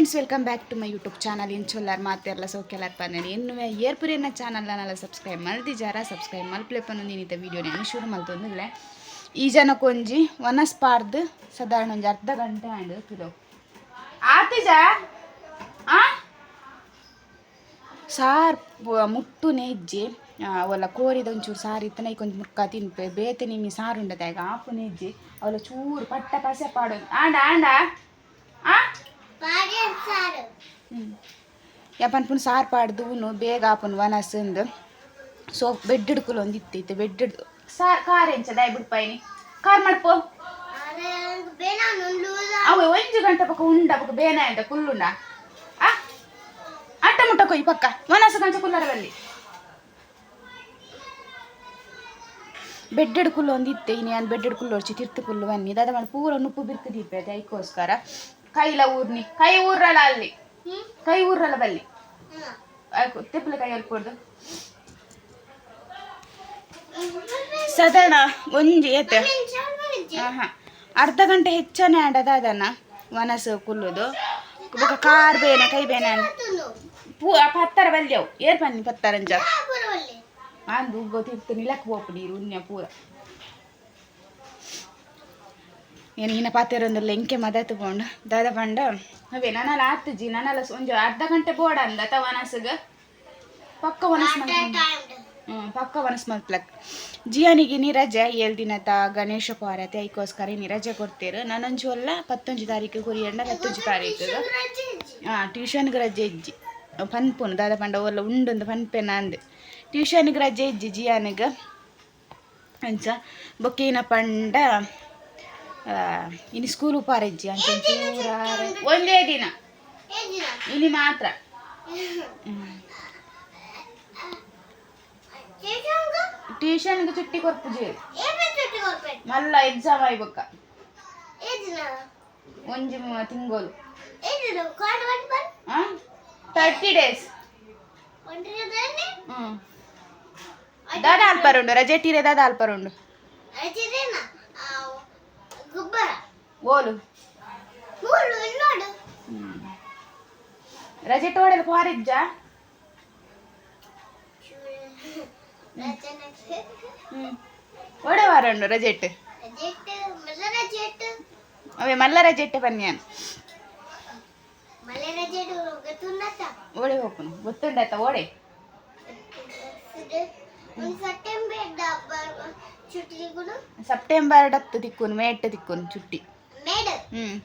Friends welcome back to my YouTube channel ಇಂಚೊಲ್ಲಾರ್ ಮಾತೆಲ್ಲ ಸೌಖ್ಯಲಾರ್ ಪನ್ನಡಿ ಇನ್ನು ಏರ್ಪುರಿಯನ್ನ ಚಾನಲ್ನೆಲ್ಲ ಸಬ್ಸ್ಕ್ರೈಬ್ ಮಲ್ದಿಜಾರ ಸಬ್ಸ್ಕ್ರೈಬ್ ಮಲ್ಪ್ಲೆ ಪನ್ನು ಇದ್ದ ವೀಡಿಯೋ ನಾನು ಶುರು ಮಲ್ತೊಂದಿಲ್ಲ ಈ ಜನ ಕೊಂಜಿ ವನಸ್ಪಾರ್ದು ಸಾಧಾರಣ ಒಂದು ಅರ್ಧ ಗಂಟೆ ಆಂಡ್ ಕಿಲೋ ಆತಿಜ ಸಾರ್ ಮುಟ್ಟು ನೇಜ್ಜಿ ಅವಳ ಕೋರಿದ ಒಂಚೂರು ಸಾರು ಇತ್ತನ ಕೊಂಚ ಮುಕ್ಕ ತಿನ್ಪೆ ಬೇತೆ ನಿಮಗೆ ಸಾರು ಉಂಡದ ಈಗ ಆಪುನೆ ಹೆಜ್ಜೆ ಅವಳ ಚೂರು ಪಟ್ಟ ಪಸೆ ಪಾಡೋದು ಆಂಡ ಆಂಡ ಆ. ಯಾಪನ್ ಪುನ್ ಸಾರು ಪಾಡ್ದು ಉನು ಬೇಗ ಆಪುನ್ ವನಸಂದು ಸೊ ಬೆಡ್ ಹಿಡ್ಕುಲು ಒಂದು ಇತ್ತೈತೆ ಬೆಡ್ ಹಿಡ್ದು ಸಾರ್ ಕಾರ್ ಎಂಚ ದಯ ಬಿಡ್ಪಾಯಿನಿ ಕಾರ್ ಮಾಡ್ಪೋ ಅವ ಒಂಜು ಗಂಟೆ ಪಕ್ಕ ಉಂಡ ಪಕ್ಕ ಬೇನ ಅಂತ ಕುಲ್ಲುಂಡ. ಅಟ್ಟ ಮುಟ್ಟ ಕೊಯ್ ಪಕ್ಕ ವನಸ ಕಂಚ ಕುಲ್ಲರದಲ್ಲಿ ಬೆಡ್ ಹಿಡ್ಕುಲು ಒಂದು ಇತ್ತೆ ಇನ್ನು ನಾನು ಬೆಡ್ ಹಿಡ್ಕುಲು ಹೊಡ್ಚಿ ತಿರ್ತು ಕುಲ್ಲು ಬನ್ನಿ. ದಾದ ಮಾಡಿ ಪೂರ ನುಪ್ಪು ಬಿರ್ಕು ದೀಪ ಅದಕ್ಕೋಸ್ಕರ ಕೈಲ ಊರ್ನಿ ಕೈ ಊರಲ್ಲ ಅಲ್ಲಿ ಕೈ ಊರಲ್ಲ ಬಲ್ಲಿ ತೆಪ್ಪಲ ಕೈ ಅಲ್ಕೊಡ್ದು ಸಾಧಾರಣ ಒಂಜಿ ಏತ ಆಹಾ ಅರ್ಧ ಗಂಟೆ ಹೆಚ್ಚನೆ ಆಡದ ಅದನ್ನ ವನಸ ಕುಲ್ಲುದು ಬೊಕ ಕಾರ್ ಬೇನೆ ಕೈ ಬೇನೆ ಪೂ ಆ ಪತ್ತರ ಬಲ್ಯವು ಏರ್ ಬನ್ನಿ ಪತ್ತರಂಜ ಅಂದು ಗೊತ್ತಿತ್ತು ನಿಲಕ್ ಹೋಪು ನೀರು ಉನ್ಯ ಪೂರ ಏನು ಇನ್ನ ಒಂದು ಎಂಕೆ ಮದ ತಗೊಂಡು, ದಾದ ಪಂಡ ಅವೇ ನನ್ನಲ್ಲ ಆತಜಿ ನನ್ನಲ್ಲ ಒಂದು ಅರ್ಧ ಗಂಟೆ ಬೋಡ ಅಂದ ತ ವನಸ್ಗ ಪಕ್ಕ ವನಸ್ ಹ್ಞೂ ಪಕ್ಕ ವನಸ್ ಮಲ್ಪ್ಲಕ್ ಜಿಯಾನಿಗೆ ನೀ ರಜೆ, ಏಳು ತ ಗಣೇಶ ಪಾರತಿ ಐಕೋಸ್ಕರ ನೀ ರಜೆ ಕೊಡ್ತೀರು. ನನ್ನೊಂಜು ಅಲ್ಲ, ಪತ್ತೊಂಜು ತಾರೀಕು ಕುರಿಯಂಡ ಹತ್ತೊಂಜು ತಾರೀಕು ಹಾಂ ಟ್ಯೂಷನ್ಗೆ ರಜೆ ಇಜ್ಜಿ. ಪನ್ಪುನು ದಾದ ಪಂಡ ಒಲ್ಲ ಉಂಡೊಂದು ಪನ್ಪೆ ನಂದು ಟ್ಯೂಷನ್ಗೆ ರಜೆ ಇಜ್ಜಿ ಜಿಯಾನಿಗೆ. ಅಂಚ ಬೊಕ್ಕೇನ ಪಂಡ. ಇನ್ನು ಸ್ಕೂಲ್ ಉಪಾರ ಇಜ್ಜಿ ಅಂಚ ಒಂಚೂರ ಒಂದೇ ದಿನ. ಇಲ್ಲಿ ಮಾತ್ರ. ಹ್ಮ್. ಟ್ಯೂಷನ್ಗೆ ಚುಟ್ಟಿ ಕೊರ್ಪುಜಿ ಮಲ್ಲ ಎಕ್ಸಾಮ್ ಆಯ್ಬಕ್ಕ. ಒಂಜಿ ಮ- ತಿಂಗೋಲು. ತರ್ಟಿ ಡೇಸ್ ಹ್ಞೂ ದಾದ ಅಲ್ಪರುಂಡು ರಜೆ ಟೀರೆ ದಾದ ಅಲ್ಪರುಂಡು ಓಲು. ರಜೆ ಟೋಡೆಲ್ ಪಾರಿಜ್ಜ ಹ್ಮ್. ಒಡೆ ವಾರಂಡು ರಜೆಟ್ ಅವೇ ಮಲ್ಲ ರಜೆಟ್ ಬನ್ಯಾನ್ ಓಡೆ ಹೋಪುನು ಗೊತ್ತುಂಡಾಯ್ತ ಓಡೆ. ಸೆಪ್ಟೆಂಬರ್ ಹತ್ತು ತಿಕ್ಕುನು ಮೇಟ್ ತಿಕ್ಕುನು ಚುಟ್ಟಿ ಹ್ಮ್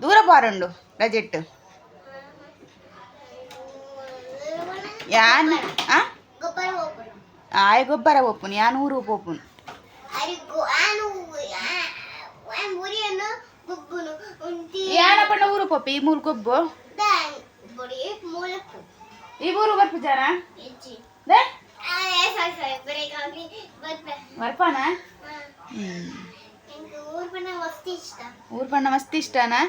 ದೂರ ಪಾರುಂಡು ರಜೆಟ್ ಯಾನ್ ಆ ಆಯ ಗೊಬ್ಬರ ಹೋಪುನು ಯಾನ್ ಊರು ಹೋಪುನು ಯಾನ ಪಂಡ ಊರು ಪೋಪಿ ಈ ಮೂಲ್ ಗೊಬ್ಬು ಈ ಊರು ಹ್ಮ್. ಊರ್ ಪಂಡ ಮಸ್ತ್ ಇಷ್ಟನಾ?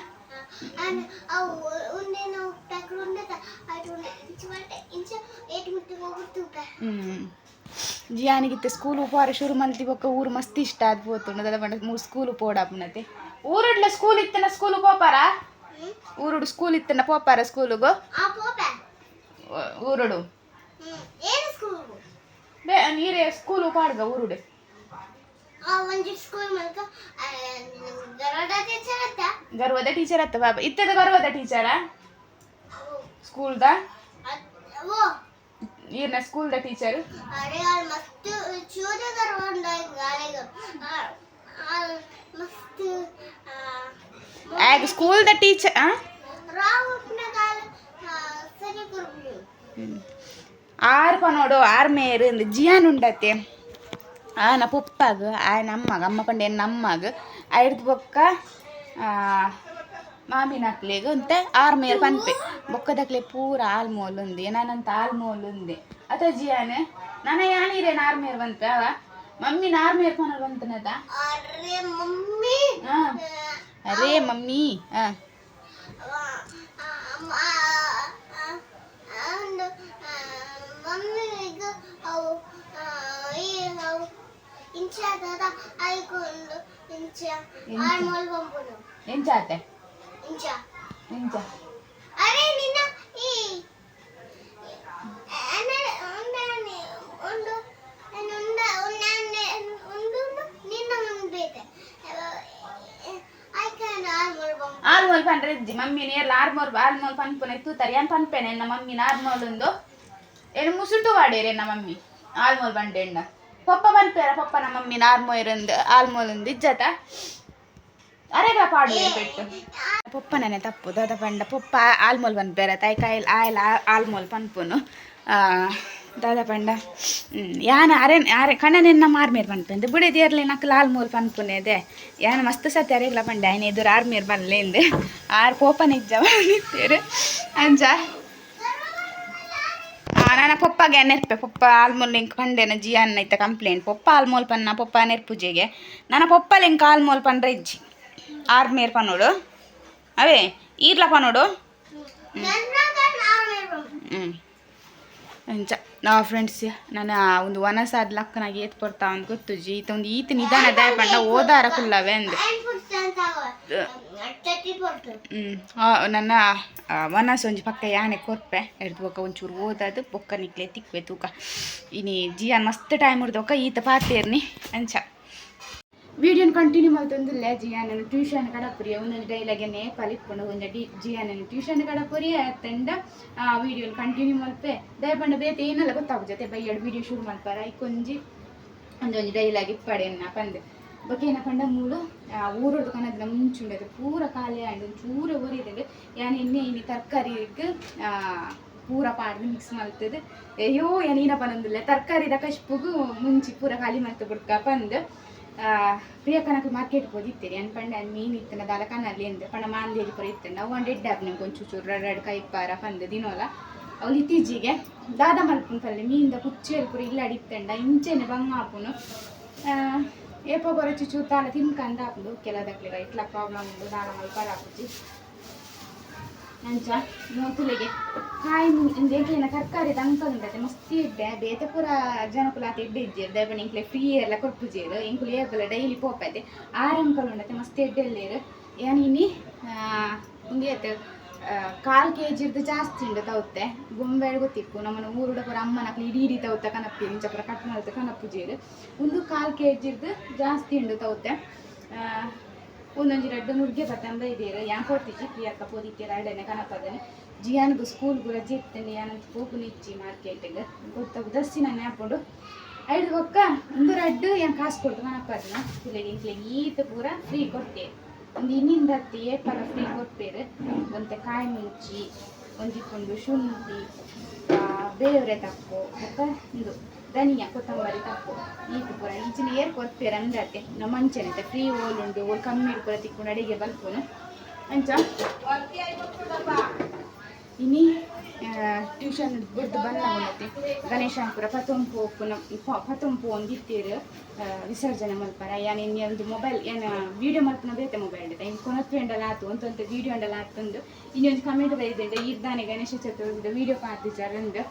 ಜಿಯಾನಿಗಿತ್ತೆ ಸ್ಕೂಲ್ ಉಪಹಾರ ಶುರು ಮಲ್ತಿ ಬೊಕ್ಕ ಊರು ಮಸ್ತ್ ಇಷ್ಟ ಆದ್ ಪೋತುಂಡು ದಾದ ಪಂಡ ಮೂರು ಸ್ಕೂಲ್ ಪೋಡಾಪುನತೆ ಊರುಡ್ಲ ಸ್ಕೂಲ್ ಇತ್ತನ ಸ್ಕೂಲ್ ಪೋಪಾರ ಊರುಡು ಸ್ಕೂಲ್ ಇತ್ತನ ಪೋಪಾರ ಸ್ಕೂಲ್ಗು? ಊರುಡು. ಬೇ ನೀರೇ ಸ್ಕೂಲ್ ಪಾಡ್ಗ ಊರುಡೆ ಒಂಜಿ ಸ್ಕೂಲ್ ಮೂಲಕ ಗರುಡ ಟೀಚರ್ ಅತ್ತ ಗರ್ವದ ಟೀಚರ್ ಅತ್ತ ಬಾಬಾ ಇತ್ತದ ಗರ್ವದ ಟೀಚರ ಸ್ಕೂಲ್ದ ಓ ಈರ್ನ ಸ್ಕೂಲ್ದ ಟೀಚರ್ ಅರೆ ಅಲ್ಲಿ ಮಸ್ತ್ ಚೂರ ಗರುಡ ಗಾಳಿಗ ಮಸ್ತ್ ಆಗ ಸ್ಕೂಲ್ದ ಟೀಚರ್ ರಾವ್ ಉಟ್ನ ಗಾಲ ಸರಿ ಕೊರ್ಬು ಆರ್ಪನೋಡು ಆರ್ ಇருந்து ಜಿಯಾನ್ ಉಂಡತ್ತೆ. ಆನ ಪುಪ್ಪಾಗ ಆ ನಮ್ಮಗ ಅಮ್ಮ ಕಂಡೆ ನಮ್ಮಗ ಐಡ್ದು ಬೊಕ್ಕ ಮಾಮಿನ ಮಾಮಿನಕ್ಲೆಗೆ ಅಂತ ಆರ್ಮೇರ್ ಪನ್ಪೆ. ಬೊಕ್ಕದಕ್ಲೆ ಪೂರ ಆಲ್ಮೋಲ್ ಉಂದೆ ನಾನಂತ ಆಲ್ಮೋಲ್ ಉಂದೆ. ಅತ ಜಿಯಾನೆ ನಾನ ಆರ್ ಆರ್ಮೇರ್ ಬಂತ ಮಮ್ಮಿ ನಾರ್ಮೇರ್ ಪನೋರ್ ಬಂತನದ ಅರೇ ಮಮ್ಮಿ ಹಾ. ಹಾ ಮಮ್ಮಿ ಈಗ ಅವು ಈ ಅವು ಇಂಚ ದಾದ ಐಕೊಂಡು ಇಂಚ. ಆರ್ಮೋಲ್ ಬಂಬುನು ಎಂಚಾತೆ ಇಂಚ ಎಂಚ ಅರೆ ನಿನ್ನ ಈ ಅನರ ಉಂಡು ಒಂದು ಒಂದ ಒಂದಾನೆ ಒಂದು ನಿನ್ನ ಮುಂದೆ ಐ ಕ್ಯಾನ್ ಆಲ್ ಮಾಡ್ಬೋದು ಆಲ್ಮೋಲ್ ಪಂಡ್ರೆ ಇಜ್ಜಿ ಮಮ್ಮಿ ನೇರ್ಲ ಆರ್ಮೋಲ್ ಆಲ್ಮೋಲ್ ಪನ್ಪುನ ತೂತಾರೆ. ಏನ್ ಪನ್ಪೆನೆ? ಎನ್ನ ಮಮ್ಮಿನ ಆರ್ಮೋಲ್ ಒಂದು. ಏನು ಮುಸುಟು ವಾಡೇರಿ ನಮ್ಮ ಮಮ್ಮಿ? ಆಲ್ಮೋಲ್ ಬಂಡೆ ಎಣ್ಣ ಪಪ್ಪ ಪನ್ಪೇರ ಪಪ್ಪ ನಮ್ಮ ಮಮ್ಮಿ ಆಲ್ಮೋಲ್ ಒಂದು ಇಜ್ಜತ. ಅರೆಗ ಪಾಡು ಪೆಟ್ಟು? ಪಪ್ಪನೇ ತಪ್ಪು ದಾದ ಪಂಡ. ಪಪ್ಪ ಆಲ್ಮೋಲ್ ಪನ್ಪೇರ ತಾಯಿ ಕಾಯಿಲ್ ಆಯ್ಲ ಆಲ್ಮೋಲ್ ಪನ್ಪುನು ದಾದ ಪಂಡ. ಯಾನ ಅರೆ ಅರೆ ಕಣ್ಣನೆನ್ನ ಮಾರ್ಮೇರ್ ಪನ್ಪೆಂದು ಬುಡಿದಿಯರ್ಲಿ ನಕ್ಲು ಆಲ್ಮೋಲ್ ಪನ್ಪುನೇದೆ ಯಾನ ಮಸ್ತ್ ಸತಿ ಅರೆಗ್ಲ ಪಂಡ. ಆಯ್ನ ಎದುರು ಆರ್ಮೇರ್ ಬನ್ಲೇಂದು ಆರ್ ನಿಂತೇರು ಅಂಜ. ನನ್ನ ಪಪ್ಪಗೆ ನೆರ್ಪೆ, ಪಪ್ಪ ಆಲ್ಮೋಲ್ ಲಿಂಕ್ ಪಂಡೆನ ಜಿ ಇತ್ತ ಕಂಪ್ಲೇಂಟ್ ಪಪ್ಪ ಆಲ್ಮೋಲ್ ಪನ್ನ, ಪಪ್ಪ ನೆರ್ಪುಜೆಗೆ ನನ್ನ ಪಪ್ಪ ಲಿಂಕ್ ಆಲ್ಮೋಲ್ ಪಂಡ್ರೆ ಇಜ್ಜಿ. ಆರ್ಮೇರ್ ಪನ್ನೋಡು. ಅವೇ, ಈರ್ಲ ಪನ್ನೋಡು. ಹ್ಞೂ ಅಂಚ ನಾ ಫ್ರೆಂಡ್ಸ್ ನಾನು ಒಂದು ವನಸಾದ ಲಕ್ಕನಾಗಿ ಏತ್ ಬರ್ತಾ ಅಂತ ಗೊತ್ತು ಜಿ. ಈತ ಒಂದು ಈತ ನಿಧಾನ ಪಂಡ ಓದಾರ ಕುಲ್ಲವೆ ಅಂದು. ನನ್ನ ಆ, ವನಸ ಒಂಜಿ ಪಕ್ಕ ಯಾನೆ ಕೊರ್ಪೆ. ಹಿಡ್ದು ಬೊಕ್ಕ ಒಂಚೂರು ಓದದು ಬೊಕ್ಕ ನಿಕ್ಲೆ ತಿಕ್ವೆ ತೂಕ. ಇನಿ ಜಿಯಾನ್ ಮಸ್ತ್ ಟೈಮ್ ಹಿಡ್ದೊಕ್ಕ ಈತ ಪಾತೇರ್ನಿ ಅಂಚ. ವಿಡಿಯೋನ ಕಂಟಿನ್ಯೂ ಮಾಡ್ತಂದಿಲ್ಲ ಜಿಯಾನನ್ನು ಟ್ಯೂಷನ್ ಕಡಪುರಿಯ ಒಂದೊಂದು ಡೈಲಾಗೆ ನೇಪಾಲ್ ಇಟ್ಕೊಂಡು ಒಂದು ಡಿ ಜಿಯಾನನ್ನು ಟ್ಯೂಷನ್ ಕಡಪುರಿ ತಂಡ ಆ ವಿಡಿಯೋನ ಕಂಟಿನ್ಯೂ ಮಲ್ಪೆ ದಯಪಂಡ ಬೇತೆ ಏನೆಲ್ಲ ಗೊತ್ತಾಗುತ್ತೆ ಬೈ ಎರಡು ವಿಡಿಯೋ ಶುರು ಮಾಡ್ಪಾರ. ಈ ಕೊಂಜಿ ಒಂದೊಂದು ಡೈಲಾಗಿ ಪಡೆಯನ್ನ ಪಂದೆ. ಬೊಕೇನ ಪಂಡ ಮೂಲು ಊರೊಡು ಕನದ ಮುಂಚುಂಡದು ಪೂರ ಖಾಲಿ ಆಂಡ್ ಚೂರ ಒರಿದಂಡು ಯಾನ್ ಎಣ್ಣೆ ಇನಿ ತರಕಾರಿಗೆ ಪೂರ ಪಾಡ್ದು ಮಿಕ್ಸ್ ಮಲ್ತದು ಅಯ್ಯೋ ಏನೀನ ಪನೊಂದಿಲ್ಲ ತರಕಾರಿದ ಕಶ್ಪುಗು ಮುಂಚಿ ಪೂರ ಖಾಲಿ ಮಲ್ತು ಬಿಡ್ಕ ಪ್ರಿಯ ಕನಕ ಮಾರ್ಕೆಟ್ ಹೋದಿತ್ತೇರಿ ಅನ್ ಪಂಡ ಅನ್ ಮೀನು ಇತ್ತನ ದಾಲ ಕನಲ್ಲಿ ಅಂದೆ. ಪಂಡ ಮಾಂದೇಲಿ ಪರ ಇತ್ತಂಡ ಅವು ಒಂದು ಎಡ್ಡೆ ಹಾಪ್ ಕೊಂಚು ಚೂರು ರಡ್ ರಡ್ ಕೈ ಪಾರ ಪಂದು ದಿನೋಲ. ಅವ್ಲು ಇತ್ತೀಚೆಗೆ ದಾದ ಮಲ್ಪುನ ಪಲ್ಲೆ ಮೀನಿಂದ ಕುಚ್ಚೇರು ಪುರ ಇಲ್ಲ ಅಡಿತ್ತಂಡ. ಇಂಚೆನೆ ಬಂಗ ಬರಚು ಚೂ ತಾಲ ತಿನ್ಕಂದ ಹಾಪುದು ಕೆಲದಕ್ಲಿಗ ಇಟ್ಲ ಪ್ರಾಬ್ಲಮ್ ಉಂಡು ದಾದ ಮಲ್ಪರ ಹಾಪುಜಿ ಅಂಚ ಮೂತುಲೆಗೆ. ಕಾಯಿ ಎಂಕ್ಲಿನ ತರಕಾರಿ ಅಂಕಲ್ ಉಂಡತೆ ಮಸ್ತ್ ಇಡ್ಡೆ ಬೇತೆ ಪೂರ ಜನಕುಲ ಆತ ಎಡ್ಡೆ ಇಜ್ಜೇರು ದಯಪಣ ಇಂಕ್ಲೆ ಫ್ರೀ ಎಲ್ಲ ಕೊರ್ಪುಜೇರು ಇಂಕುಲು ಏಕಲ ಡೈಲಿ ಪೋಪೈತೆ ಆರಂಕಲ್ ಉಂಡತೆ, ಮಸ್ತ್ ಎಡ್ಡೆಲ್ಲೇರು ಏನಿನಿ ಹಿಂಗೆ ಕಾಲು ಕೆ ಜಿರ್ದು ಜಾಸ್ತಿ ಉಂಡು ತೌತೆ. ಗೊಂಬೆಡ್ ಗೊತ್ತಿಪ್ಪು ನಮ್ಮನ ಊರುಡ ಪೂರ ಅಮ್ಮನ ಇಡೀ ಇಡೀ ತೌತ ಕನಪ್ಪಿ ಇಂಚಪುರ ಕಟ್ ಕಟ್ ಕನಪ್ಪು ಜೀರು ಒಂದು ಕಾಲು ಕೆ ಜಿರ್ದು ಜಾಸ್ತಿ ಉಂಡು ತೌತೆ. ಒಂದೊಂದು ರಡ್ಡು ನುಗ್ಗೆ ಬತ್ತಂದ ಇದೀರ. ಯಾಕೆ ಕೊಡ್ತಿಜಿ ಪ್ರಿಯಕ್ಕ ಪೋದಿತ್ತೀರ ಎರಡನೇ ಕನಪದನೆ ಜಿಯಾನ್ಗು ಸ್ಕೂಲ್ ರಜೆ ಇರ್ತೇನೆ ಯಾನಂತ ಪೋಪುನ ಇಚ್ಚಿ ಮಾರ್ಕೆಟಿಗೆ. ಗೊತ್ತಾಗ ದಸ್ಸಿ ನಾನು ಹಾಕೊಂಡು ಐದು ಒಕ್ಕ ಒಂದು ರಡ್ಡು ಏನು ಕಾಸು ಕೊಡ್ತು ಕನಪದನ್ನ ಇಲ್ಲಿ ಈತ ಪೂರ ಫ್ರೀ ಕೊಟ್ಟೆ. ಹತ್ತಿ ಏಪಲ ಫ್ರೀ ಕೊಡ್ಪೇರು ಒಂತೆ ಕಾಯಿ ಮುಂಚಿ ಒಂದಿಕ್ಕೊಂದು ಶುಂಠಿ ಬೇವ್ರೆ ತಪ್ಪು ಮತ್ತು ಇದು ಧನಿಯಾ ಕೊತ್ತಂಬರಿ ತಪ್ಪು. ಈಗ ಪೂರ ಈಚಿನ ಏರ್ ಕೊಡ್ಪೇರು ಅಂದತ್ತೆ ನಮ್ಮ ಮಂಚನತೆ ಫ್ರೀ ಓಲ್ ಉಂಡು ಓಲ್ ಕಮ್ಮಿ ಪೂರ ತಿಕ್ಕೊಂಡು ಅಡಿಗೆ ಬಲ್ಪುನು ಅಂಚ? ಇನಿ ಟ್ಯೂಷನ್ ಬಿಡ್ದು ಬಂದ ಉನ್ನತಿ ಗಣೇಶಾಂಪುರ ಪತೊಂಪು ಪುನ ಪತೊಂಪು ಒಂದು ಇತ್ತೀರು ವಿಸರ್ಜನೆ ಮಲ್ಪರ ಯಾನ್ ಇನ್ನು ಒಂದು ಮೊಬೈಲ್ ಏನು ವಿಡಿಯೋ ಮಲ್ಪನ ಬೇತೆ ಮೊಬೈಲ್ ಇದೆ ಇನ್ನು ಕೊನತ್ವೆ ಉಂಡಲ್ಲ ಆತು ಒಂದು. ಒಂದು ವಿಡಿಯೋ ಆತಂದು ಇನ್ನೊಂದು ಕಮೆಂಟ್ ಬೈದಿದ್ದೆ ಇದ್ದಾನೆ ಗಣೇಶ ಚತುರ್ಥಿ ವಿಡಿಯೋ ಪಾತಿಚಾರಂದು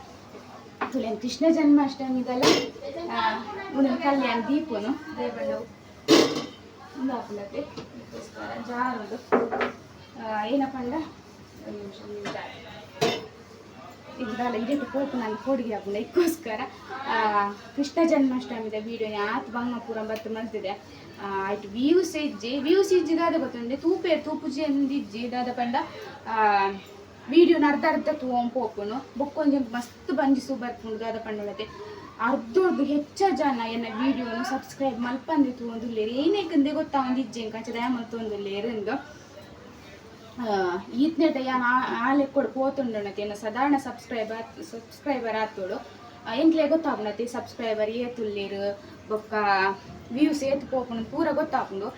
ತುಲೇನು ಕೃಷ್ಣ ಜನ್ಮಾಷ್ಟಮಿದಲ್ಲ ಒಂದು ಕಲ್ಯಾಣ ದೀಪನು. ದೇವಣ್ಣ ಒಂದು ಹಾಕಲತ್ತೆ ಅದಕ್ಕೋಸ್ಕರ ಜಾರುದು ಏನಪ್ಪ ಅಂದ ಒಂದು ನಿಮಿಷ ಇದಕ್ಕೆ ಪೋಪು ನಾನು ಕೋಡಿಗೆ ಆಗುಲ್ಲ ಇದಕ್ಕೋಸ್ಕರ ಕೃಷ್ಣ ಜನ್ಮಾಷ್ಟಮಿದ ವಿಡಿಯೋ ಆತ್ ಬಂಗ ಪೂರ ಬತ್ತು ಮಲ್ತಿದೆ ಆಯ್ತು ವ್ಯೂಸ್ ಇಜ್ಜಿ. ವ್ಯೂಸ್ ಇಜ್ಜಿದಾದ ಗೊತ್ತುಂಡೆ ತೂಪೆ ತೂಪುಜಿ ಅಂದಿಜ್ಜಿ ದಾದ ಪಂಡ ವಿಡಿಯೋ ಅರ್ಧ ಅರ್ಧ ತೂವಂ ಪೋಪುನು. ಬೊಕ್ಕೊಂಜಿ ಮಸ್ತ್ ಬಂಜಿಸು ಬರ್ಕೊಂಡು ದಾದ ಪಂಡೊಳಗೆ ಅರ್ಧ ಹೆಚ್ಚ ಜನ ಎನ್ನ ವಿಡಿಯೋನು ಸಬ್ಸ್ಕ್ರೈಬ್ ಮಲ್ಪಂದಿ ಏನೇ ಏನೇಕಂದೆ ಗೊತ್ತಾ ಒಂದು ಇಜ್ಜೆ ಕಚ್ಚದ ಮತ್ತೊಂದು ಎಂದು. ಈತ್ನೆಟ ಯಾನ್ ಆಲೆ ಕೊಡು ಪೋತುಂಡುನತಿ ಏನು ಸಾಧಾರಣ ಸಬ್ಸ್ಕ್ರೈಬರ್ ಸಬ್ಸ್ಕ್ರೈಬರ್ ಆತೋಡು ಎಂಕ್ಲೆ ಗೊತ್ತಾಪುನತಿ ಸಬ್ಸ್ಕ್ರೈಬರ್ ಏತುಲ್ಲೇರು ಬೊಕ್ಕ ವ್ಯೂಸ್ ಏತ್ ಪೋಪುಂಡು, ಪೂರ ಗೊತ್ತಾಪುಂಡು.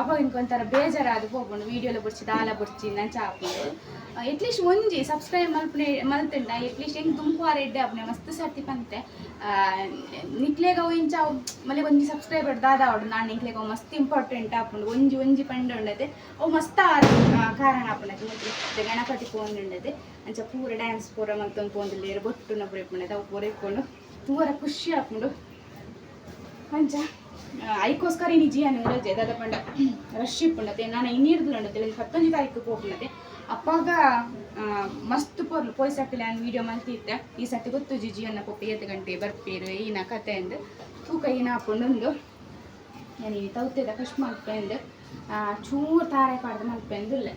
ಅವ ಇಂಕೊಂಥರ ಬೇಜಾರಾದು ಪೋಪುಂಡು ವೀಡಿಯೋಲ ಬುಡ್ಚಿ ದಾಲ ಬುಡ್ಚಿ ನಂಚ ಆಪುಂಡು ಎಟ್ಲೀಸ್ಟ್ ಒಂಜಿ ಸಬ್ಸ್ಕ್ರೈಬ್ ಮಲ್ಪನೆ ಮಲ್ತುಂಡ ಎಟ್ಲೀಸ್ಟ್ ಹೆಂಗೆ ತುಂಬಾರ ಎಡ್ಡೆ ಆಪುನೆ ಮಸ್ತ್ ಸರ್ತಿ ಪಂತೆ. ನಿಕ್ಲೆಗ ಇಂಚ ಮಲೆ ಒಂಜಿ ಸಬ್ಸ್ಕ್ರೈಬರ್ ದಾದ ಅವಡು ನಾನು ನಿಕ್ಲೆಗ ಮಸ್ತ್ ಇಂಪಾರ್ಟೆಂಟ್ ಆಪುಂಡು. ಒಂಜಿ ಒಂಜಿ ಪಂಡ ಉಂಡತೆ. ಅವು ಮಸ್ತ್ ಕಾರಣ ಆಪುನತಿ ಮತ್ತೆ ಗಣಪತಿ ಪೋಂದುಂಡದೆ ಅಂಚ ಪೂರ ಡ್ಯಾನ್ಸ್ ಪೂರ ಮಲ್ತೊಂದು ಪೋಂದಿಲ್ಲೇರು ಬೊಟ್ಟುನ ಪೂರ ಇಪ್ಪುಂಡತೆ ಅವು ಪೂರ ಇಕ್ಕೊಂಡು ಪೂರ ಖುಷಿ ಆಪುಂಡು. ಅಂಚ. ಇನಿ ಜಿಯನ್ ರಜೆ ದಾದ ಪಂಡ, ರಶ್ ಇಪ್ಪುಂಡತೆ ನಾನು ಇನ್ನೀರ್ದು ಉಂಡತೆ ಹತ್ತೊಂಜಿ ತಾರೀಕು ಪೋಪುಂಡತೆ ಅಪ್ಪಾಗ ಮಸ್ತ್ ಪೊರ್ಲು ಪೋಯ್ ಸಟ್ಟಿಲ್ಲ ನಾನು ವಿಡಿಯೋ ಮಲ್ತಿದ್ದೆ ಈ ಸತಿ ಗೊತ್ತು ಜಿ ಅನ್ನ ಪಪ್ಪ ಏತ್ ಗಂಟೆ ಬರ್ಪೇರು ಈನ ಕತೆ ಅಂದು. ತೂಕ ಈನ ಹಾಕೊಂಡೊಂದು ನಾನು ಈ ತೌತೆದ ಕಷ್ಟ ಮಲ್ಪೆಂದು ಚೂರು ತಾರೆ ಪಾಡ್ದು ಮಲ್ಪೆಂದು ಇಲ್ಲ.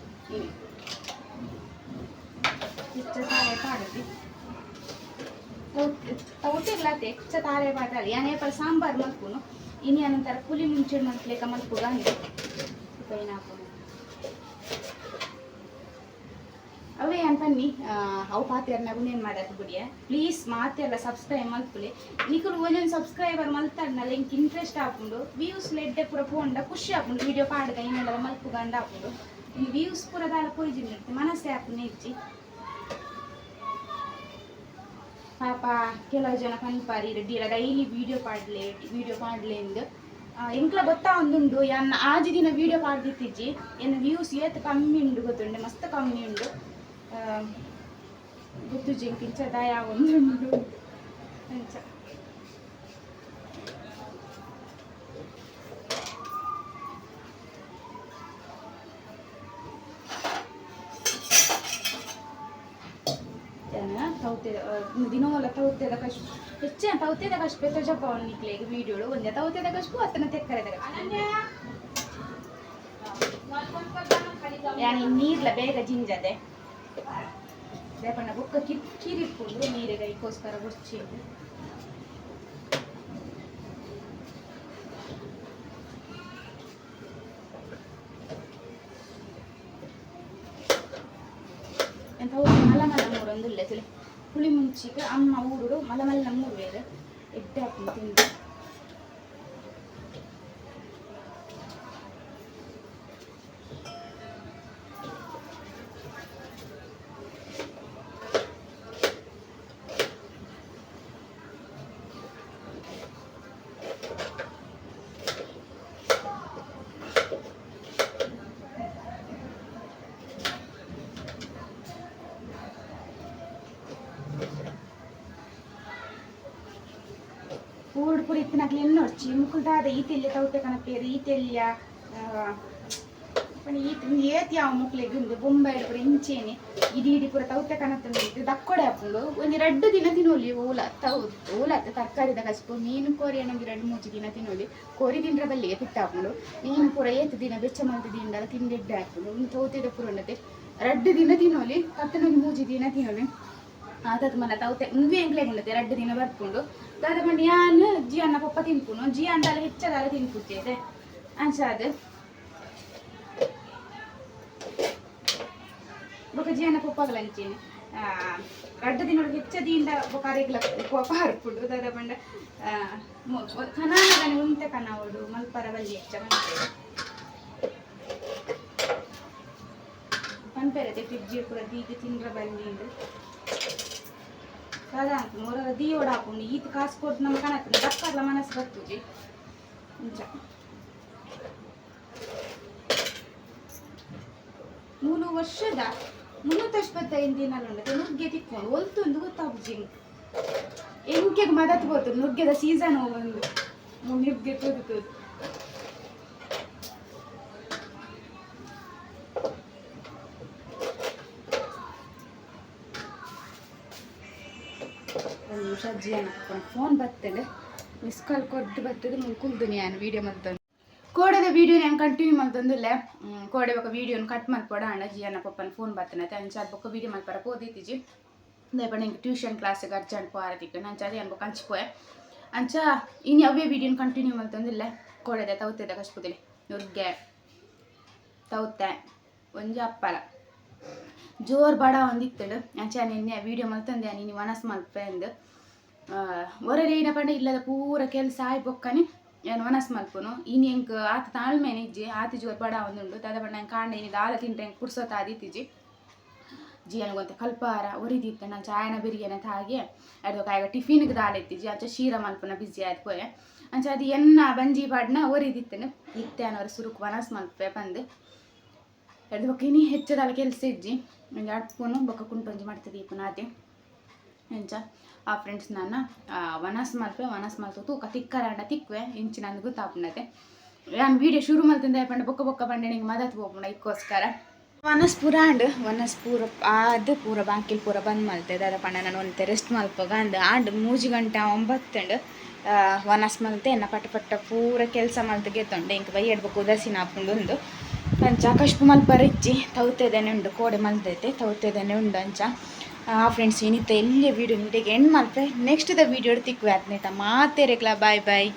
ಹೆಚ್ಚ ತಾರೆ ಪಾಡದಿ. ತೌತಿರ್ಲಾತೆ ಹೆಚ್ಚ ತಾರೆ ಪಾಡಲಿ ಯಾನೇ ಪಲ್ ಸಾಂಬಾರ್ ಇನ್ನು ಅನಂತರ ಪುಲಿ ಮುಂಚೆ ಮಲ್ಪ್ಲೇಕ ಮಲ್ಪುಗ ಅಂದೆ ತೂಕ ಅವೇ ಹಾಕೊಂಡು. ಅವೇ ಅನ್ಪನ್ನಿ ಅವು ಪಾತೆರ್ನಾಗ ಏನು ಮಾಡತ್ತೆ ಬಿಡಿಯ? ಪ್ಲೀಸ್ ಮಾತೆಲ್ಲ ಸಬ್ಸ್ಕ್ರೈಬ್ ಮಲ್ಪುಲಿ ನಿಕುಲು ಒಂದೊಂದು ಸಬ್ಸ್ಕ್ರೈಬರ್ ಮಲ್ತಾಡ್ನಲ್ಲ ಇಂಕ್ ಇಂಟ್ರೆಸ್ಟ್ ಹಾಕೊಂಡು ವ್ಯೂಸ್ ಲೆಡ್ಡೆ ಪೂರ ಪೋಂಡ ಖುಷಿ ಹಾಕೊಂಡು ವಿಡಿಯೋ ಪಾಡ್ದ ಇನ್ನೆಲ್ಲ ಮಲ್ಪುಗಂಡ ಹಾಕೊಂಡು ವ್ಯೂಸ್ ಪೂರ ದಾಲ ಇರುತ್ತೆ, ಮನಸ್ಸೇ ಹಾಕೊಂಡು ಹೆಚ್ಚಿ ಪಾಪ ಕೆಲವು ಜನ ಕನ್ಪಾರಿ ರೆಡ್ಡಿಲ್ಲ ಡೈಲಿ ವಿಡಿಯೋ ಪಾಡ್ಲೆ ವಿಡಿಯೋ ಪಾಡ್ಲೆ ಎಂದು ಎಂಕ್ಲ ಗೊತ್ತಾ ಒಂದುಂಡು ಯನ್ನ ಆಜಿ ದಿನ ವಿಡಿಯೋ ಪಾಡ್ದಿತ್ತಿಜ್ಜಿ ಎನ್ನ ವ್ಯೂಸ್ ಏತ್ ಕಮ್ಮಿ ಉಂಡು ಗೊತ್ತುಂಡೆ ಮಸ್ತ್ ಕಮ್ಮಿ ಉಂಡು ಆ, ಗೊತ್ತು ಜಿಂಕಿಂಚ ದಯ ಒಂದುಂಡು ಅಂಚ ಜನ ತೌತೆದ ತೌತೆದ ಕಶ್ ಹೆಚ್ಚಿನ ತೌತೆದ ಕಶ್ ಪೆತ್ತ ಜಪ ನಿಕ್ಲೆಗೆ ವಿಡಿಯೋಡು ಒಂದೇ ತೌತೆದ ಕಶ್ಪು ಅತ್ತನ ತೆಕ್ಕರೆದ ನೀರ್ಲ ಬೇಗ ಜಿಂಜದೆ. ಬುಕ್ಕ ಕಿರ್ ಕಿರಿಪ್ಪುಂಡು ನೀರಿಗೆ ಇದಕ್ಕೋಸ್ಕರ ಬುರ್ಚಿ ಎಂತ ಮಲಮಲ್ಲ ಮೂರು ಒಂದು ಇಲ್ಲ ತಿಳಿ ಮುಂಚಿಗೆ ಅಮ್ಮ ಊರು ಮಲಮಲ್ಲ ಮೂರು ಬೇರೆ. ಎಡ್ಡೆ ಹಾಕೊಂಡು ತಿಂದು ಕೂಡ ಇತ್ತಿನಾಗ್ಲಿ ಎನ್ನೊಡ್ಚಿ ಮುಕುಲ್ದಾದ ಈತಿಲ್ಲೆ ತೌತೆ ಕನಪೇರು ಈತೆಲ್ಯ ಪಣ ಈತ ಏತ್ ಯಾವ ಮುಕ್ಲೆಗ್ ಉಂದು ಬೊಂಬೈಡ್ ಪೂರ ಇಂಚೇನೆ ಇದೀಡಿ ಪೂರ ತೌತೆ ಕನತಂದು ಇದು ದಕ್ಕೊಡೆ ಹಾಕೊಂಡು ಒಂಜಿ ರಡ್ಡು ದಿನ ತಿನ್ನೋಲಿ, ಓಲ ತೌ ಓಲತ್ತ ತರಕಾರಿದ ಕಸ್ಪು ಮೀನು ಕೋರಿ ಅನ್ನೋದು ಎರಡು ಮೂಜಿ ದಿನ ತಿನ್ನೋಲಿ. ಕೋರಿ ತಿಂದ್ರ ಬಲ್ಲಿಗೆ ತಿತ್ತ ಹಾಕೊಂಡು ಮೀನು ಪೂರ ಏತ್ ದಿನ ಬೆಚ್ಚ ಮಂತ ದಿನ ತಿಂದೆಡ್ಡೆ ಹಾಕೊಂಡು ಒಂದು ತೌತೆದ ಪೂರ ಉಂಡತೆ ರಡ್ಡು ದಿನ ತಿನ್ನೋಲಿ ಕತ್ತನೊಂದು ಮೂಜಿ ದಿನ ತಿನ್ನೋಲಿ. ಆತತ್ ಮನ ತೌತೆ ಮುಂದೆ ಎಂಕ್ಲೆ ಮುಂದೆ ರಡ್ಡು ದಿನ ಬರ್ಕೊಂಡು ದಾದ ಮಂಡಿ ಯಾನ್ ಜಿ ಅನ್ನ ಪಪ್ಪ ತಿನ್ಪುನು? ಜಿ ಅಂದಾಲ ಹೆಚ್ಚದಾಲ ತಿನ್ಪುತ್ತೇದೆ ಅಂಚಾದ ಬೊಕ ಜೀವನ ಪಪ್ಪಗಲಂಚೇನೆ ಎರಡು ದಿನೊಳಗೆ ಹೆಚ್ಚದಿಂದ ಕಾರ್ಯಗಳ ಕೋಪ ಹರ್ಪುಡು. ದಾದ ಬಂಡ ಕನಾನಗನೆ ಉಂತೆ ಕನಾವಡು ಮಲ್ಪರ ಬಲ್ಲಿ ಹೆಚ್ಚ ಬಂತೆ. ಪಂಪೆರತೆ ಫ್ರಿಡ್ಜ್ ಕೂಡ ಬೀಗ ತಿಂದ್ರ ಬಲ್ಲಿ ದಾದ ಮನಸ್ಸು ಮೂರು ವರ್ಷದ ಮುನ್ನೂತ್ತ ಎಪ್ಪತ್ತೈದು ನುಗ್ಗೆ ತಿಕ್ಕೊಂಡು ಒಲ್ತೊಂದು ಗೊತ್ತಾಗುಜಿ ಎಂಕೆಗೆ ಮದತ್ ಬೋತು ನುಗ್ಗೆದ ಸೀಸನ್ ಒಂದು ನುಗ್ಗೆ ತೋದು, ತೂದು. ಒಂದು ಹಾಕೊಂಡು ಫೋನ್ ಬರ್ತದೆ. ಮಿಸ್ ಕಾಲ್ ಕೊದ್ದು ಬರ್ತದೆ ಮುಲ್ಕುಲ್ದು ನಾನು ವೀಡಿಯೋ ಮಲ್ತಂದು ಕೋಡದ ವಿಡಿಯೋ ನಾನು ಕಂಟಿನ್ಯೂ ಮಾಡ್ತಂದಿಲ್ಲ. ಕೋಡೆ ಬೊಕ ವಿಡಿಯೋನ ಕಟ್ ಮಲ್ಪಡ ಅಣ್ಣ ಜಿ ಅನ್ನ ಪಪ್ಪನ ಫೋನ್ ಬರ್ತಾನೆ ಅಂಚ ಅದು ಬೊಕ ವಿಡಿಯೋ ಮಲ್ಪರ ಓದೈತಿಜಿ ದಯಪಡ ಹಿಂಗೆ ಟ್ಯೂಷನ್ ಕ್ಲಾಸಿಗೆ ಅರ್ಜೆಂಟ್ ಪಾರತಿಕ್ಕೆ ನಂಚ ಅದೇ ಅನ್ಬೇಕು ಹಂಚ್ಕೋಯೆ ಅಂಚ ಇನ್ನು ಅವೇ ವಿಡಿಯೋನ ಕಂಟಿನ್ಯೂ ಮಾಡ್ತಂದಿಲ್ಲ. ಕೋಡೆದ ತೌತೆದ ಕಷ್ಪುದಿಲ್ಲ ನುಗ್ಗೆ ತೌತೆ ಒಂಜಿ ಅಪ್ಪಲ ಜೋರ್ ಬಡ ಒಂದಿತ್ತಡು ಅಂಚ ನಿನ್ನೆ ವಿಡಿಯೋ ಮಲ್ತಂದೆ, ನೀನು ಮನಸ್ಸು ಮಲ್ಪೆ ಅಂದು. ಹೊರರೇನ ಪಂಡ ಇಲ್ಲದ ಪೂರ ಕೆಲಸ ಆಯ್ ಬೊಕ್ಕನೆ ಏನು ಮನಸ್ಸು ಮಲ್ಪನು. ಇನ್ನು ಹೆಂಗ್ ಆತ ತಾಳ್ಮೆನೆ ಇಜ್ಜಿ ಆತಿ ಜೋರ್ ಬಡ ಒಂದುಂಡು. ತದ ಬಣ್ಣ ಹಂಗೆ ಕಾಂಡ ಇನಿ ಆಲ ತಿಂಟೆ ಹೆಂಗೆ ಕುರ್ಸೋತ ಆದಿತ್ತಿಜಿ ಜಿ ಅನ್ಗೊಂತ ಕಲ್ಪಾರ, ಒರಿದಿತ್ತ. ನಾನು ಚಾಯನ ಬಿರಿಯಾನಿ ಅಂತ ಹಾಗೆ ಅದು ಕಾಯಿಗ ಟಿಫಿನ್ಗೆ ಇತ್ತಿಜಿ ಅಂಚ ಶೀರ ಮಲ್ಪನ ಬಿಸಿ ಆಯ್ತು ಪೋಯೆ. ಅಂಚ ಅದು ಎನ್ನ ಬಂಜಿ ಪಾಡ್ನ ಒರಿದಿತ್ತನು. ಇತ್ತೆ ಅನ್ನೋರು ಸುರುಕು ಮನಸ್ಸು ಮಲ್ಪೆ ಬಂದು ಎರಡು ಬೊಕ್ಕ ಇನಿ ಹೆಚ್ಚದಾಲ ಕೆಲಸ ಇಜ್ಜಿ. ಅಡ್ಪುನು, ಬೊಕ್ಕ ಕುಂಟೊಂಜಿ ಮಾಡ್ತದೆ ಈ ಎಂಚ ಫ್ರೆಂಡ್ಸ್ ನಾನು ವನಸ್ ಮಲ್ಪೆ, ವನಸ್ ಮಲ್ತು ತೂಕ ತಿಕ್ಕರಾಂಡ ತಿಕ್ವೆ ಇಂಚಿ ನಂದು ಗೊತ್ತಾಪುನತೆ ನಾನು ವೀಡಿಯೋ ಶುರು ಮಲ್ತಿಂದ ಪಂಡ ಬೊಕ್ಕ ಬೊಕ್ಕ ಬಂಡೆ ನಿಂಗೆ ಮದತ್ ಹೋಗೋಣ ಇದಕ್ಕೋಸ್ಕರ ವನಸ್ ಪೂರ ಆಂಡ್ ವನಸ್ ಪೂರ ಅದು ಪೂರ ಬಾಕಿಲ್ ಪೂರ ಬಂದ್ ಮಲ್ತೆ. ದಾದ ಪಂಡ ನಾನು ಒಂದು ರೆಸ್ಟ್ ಮಲ್ಪಗ ಅಂದ್ ಆಂಡ್ ಮೂಜಿ ಗಂಟೆ ಒಂಬತ್ತಂಡ್ ವನಸ್ ಮಲ್ತೆ ಎನ್ನ ಪಟ್ಟ ಪಟ್ಟ ಪೂರ ಕೆಲಸ ಮಲ್ತು ಗೆತ್ತೊಂಡೆ. ಇಂಕ ಬೈ ಎಡ್ಬೇಕು ಉದಾಸೀನ ಹಾಕೊಂಡು ಅಂಚ ಕಶ್ಪು ಮಲ್ಪರಿಚ್ಚಿ ತೌತೆದೇನೆ ಉಂಡು, ಕೋಡೆ ಮಲ್ತೈತೆ, ತೌತೆದೇನೆ ಉಂಡು ಅಂಚ. ಆ ಫ್ರೆಂಡ್ಸ್ ಏನಿತ್ತ ಎಲ್ಲಿ ವೀಡಿಯೋ ನೀಡಿಗೆ ಎಂಡ್ ಮಾಡ್ತೆ? ನೆಕ್ಸ್ಟ್ ದ ವೀಡಿಯೋ ತಿಕ್ಕು ಆತ್ನೇತ ಮಾತೇರೆಗ್ಲ ಬಾಯ್ ಬಾಯ್